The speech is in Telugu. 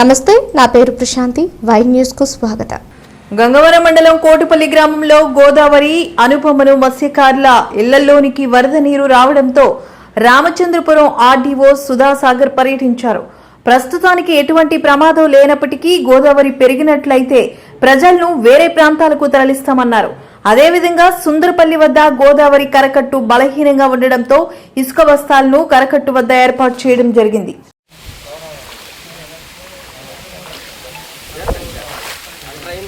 నమస్తే నా పేరు ప్రశాంతి. వై న్యూస్కు స్వాగతం. గంగవరం మండలం కోటిపల్లి గ్రామంలో గోదావరి అనుపమను మత్స్యకారుల ఇళ్ళలోనికి వరద నీరు రావడంతో రామచంద్రపురం ఆర్డీఓ సుధాసాగర్ పర్యటించారు. ప్రస్తుతానికి ఎటువంటి ప్రమాదం లేనప్పటికీ గోదావరి పెరిగినట్లయితే ప్రజలను వేరే ప్రాంతాలకు తరలిస్తామన్నారు. అదేవిధంగా సుందరపల్లి వద్ద గోదావరి కరకట్టు బలహీనంగా ఉండడంతో ఇసుక బస్తాలను కరకట్టు వద్ద ఏర్పాటు చేయడం జరిగింది.